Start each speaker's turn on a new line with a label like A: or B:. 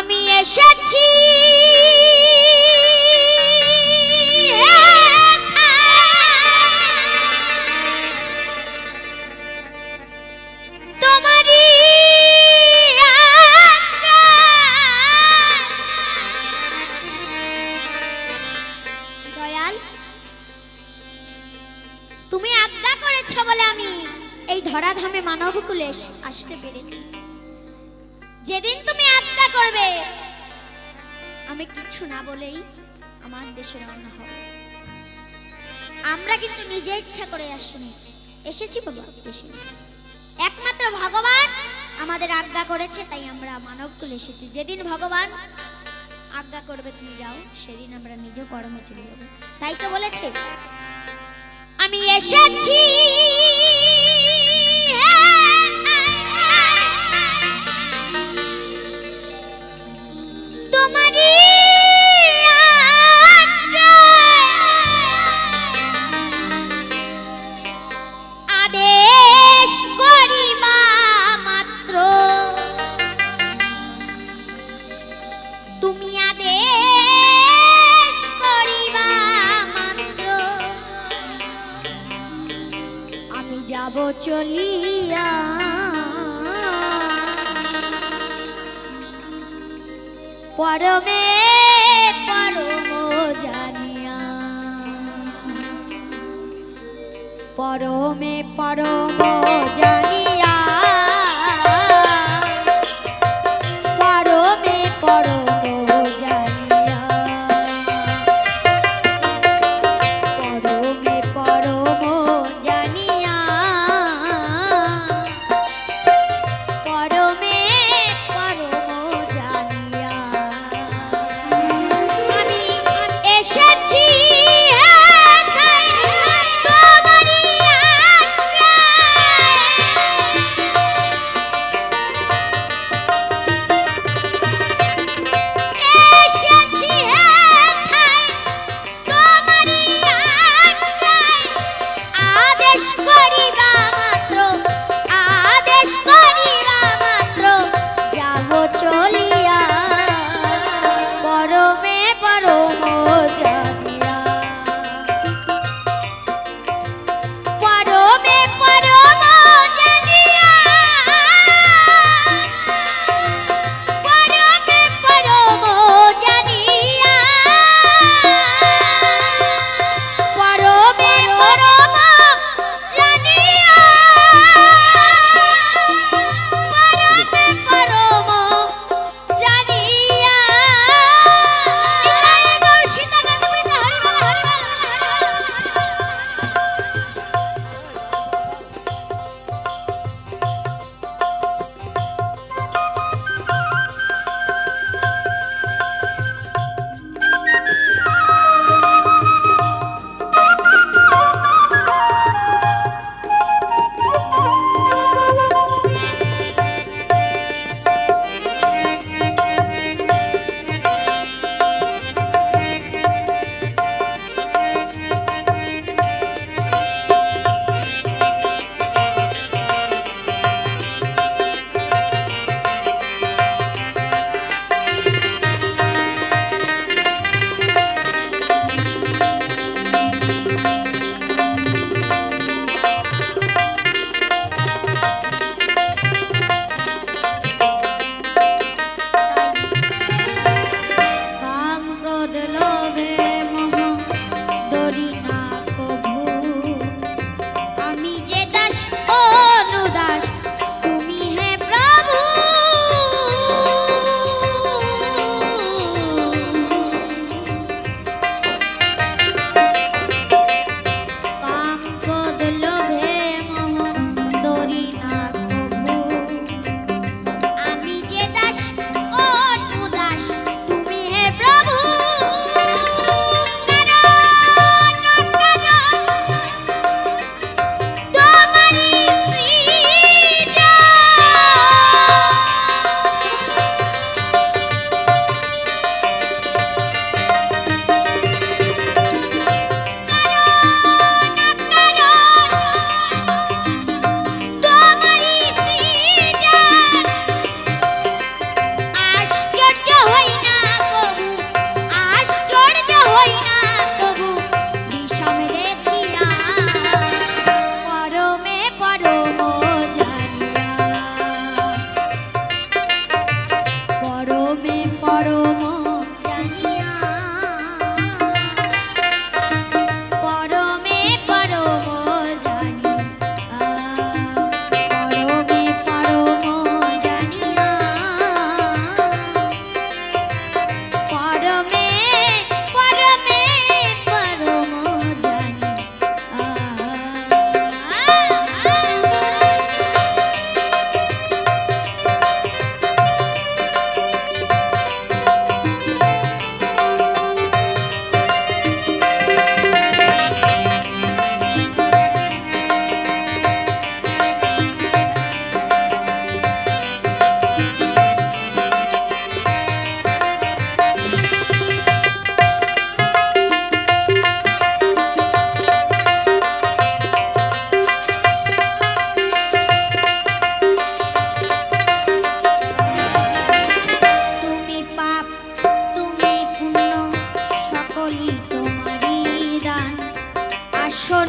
A: আমি এসেছি। তুমি আজ্ঞা করেছ বলে আমি এই ধরাধামে মানবকুলে আসতে পেরেছি। যেদিন তুমি আজ্ঞা করবে। আমি কিছু না বলেই আমার দেশে রওনা হব আমরা কিন্তু নিজে ইচ্ছা করে আসুনি। এসেছি বাবা এসে একমাত্র ভগবান আমাদের আজ্ঞা করেছে তাই আমরা মানবকুলে এসেছি। যেদিন ভগবান আজ্ঞা করবে তুমি যাও সেদিন আমরা নিজ কর্মে চলে যাব। তাই তো বলেছে। আমি এসেছি। যাব চলিয়া। পরমে পরম জানিয়া। পরমে পরম জানিয়া। যাব দাস অনুদাস